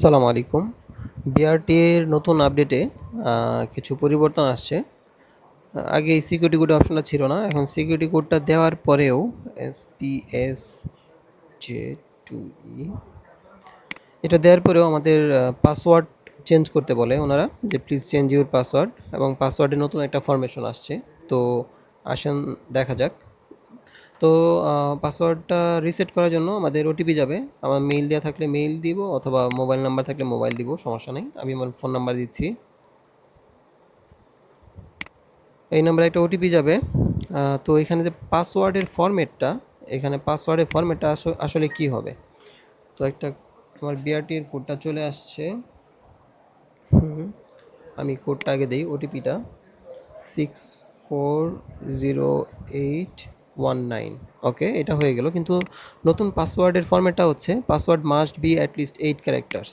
সালাম আলাইকুম। বিআরটির নতুন আপডেটে কিছু পরিবর্তন আসছে। আগে এই সিকিউরিটি কোড অপশনটা ছিল না, এখন সিকিউরিটি কোডটা দেওয়ার পরেও S P S J two E এটা দেওয়ার পরেও আমাদের পাসওয়ার্ড চেঞ্জ করতে বলে ওনারা, যে প্লিজ চেঞ্জ ইউর পাসওয়ার্ড এবং পাসওয়ার্ডে নতুন একটা ফরমেশন আসছে। তো আসেন, দেখা যাক। তো পাসওয়ার্ডটা রিসেট করার জন্য আমাদের ওটিপি যাবে। আমার মেইল দেওয়া থাকলে মেইল দিব অথবা মোবাইল নাম্বার থাকলে মোবাইল দিব, সমস্যা নেই। আমি আমার ফোন নাম্বার দিচ্ছি। এই নাম্বারে একটা ওটিপি যাবে। তো এখানে যে পাসওয়ার্ডের ফরম্যাটটা এখানে পাসওয়ার্ডের ফরম্যাটটা আসলে কি হবে? তো একটা আমার বিআরটির কোডটা চলে আসছে। আমি কোডটা আগে দিই ওটিপিটা six four zero eight one nine okay এটা হয়ে গেল। কিন্তু নতুন পাসওয়ার্ডের ফর্মেটটা হচ্ছে password must be at least eight characters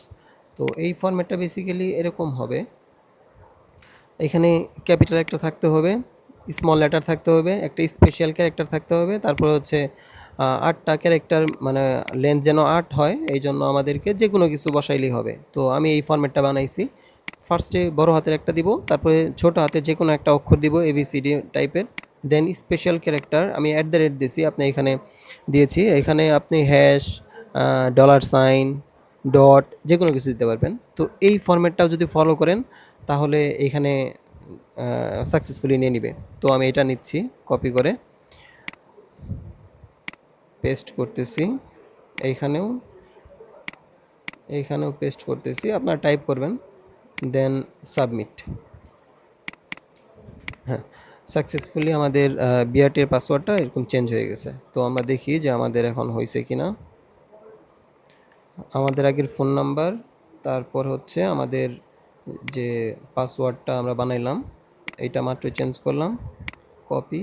তো এই ফর্মেটটা বেসিক্যালি এরকম হবে। এখানে ক্যাপিটাল একটা থাকতে হবে স্মল লেটার থাকতে হবে, একটা স্পেশাল ক্যারেক্টার থাকতে হবে, তারপর হচ্ছে আটটা ক্যারেক্টার মানে লেন্থ যেন আট হয় এই জন্য আমাদেরকে যে কোনো কিছু বসাইলেই হবে। তো আমি এই ফর্মেটটা বানাইছি। ফার্স্টে বড় হাতের একটা দিব, তারপরে ছোট হাতে যে কোনো একটা অক্ষর দিব এবিসিডি টাইপের দেন স্পেশাল ক্যারেক্টার, আমি অ্যাট দ্য রেট দিয়েছি আপনি এখানে দিয়েছি। এখানে আপনি হ্যাশ ডলার সাইন ডট যে কোনো কিছু দিতে পারবেন। তো এই ফর্ম্যাটটাও যদি ফলো করেন, তাহলে এখানে সাকসেসফুলি নিয়ে নিবে। তো আমি এটা নিচ্ছি কপি করে। পেস্ট করতেছি, এইখানেও। এইখানেও পেস্ট করতেছি, আপনার টাইপ করবেন দেন সাবমিট হ্যাঁ। সাকসেসফুলি আমাদের বিআরটির পাসওয়ার্ডটা এরকম চেঞ্জ হয়ে গেছে। তো আমরা দেখি যে আমাদের এখন হয়েছে কি না আমাদের আগের ফোন নাম্বার তারপর হচ্ছে আমাদের যে পাসওয়ার্ডটা আমরা বানাইলাম, এইটা মাত্র চেঞ্জ করলাম। কপি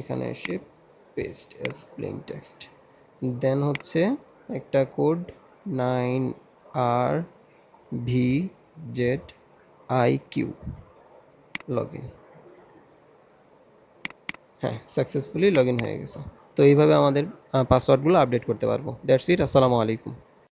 এখানে এসে paste as plain text then হচ্ছে একটা code nine R V Z I Q log in হ্যাঁ সাকসেসফুলি লগ হয়ে গেছে। তো এইভাবে আমাদের পাসওয়ার্ডগুলো আপডেট করতে পারব। দ্যাটস ইট আসসালামু আলাইকুম।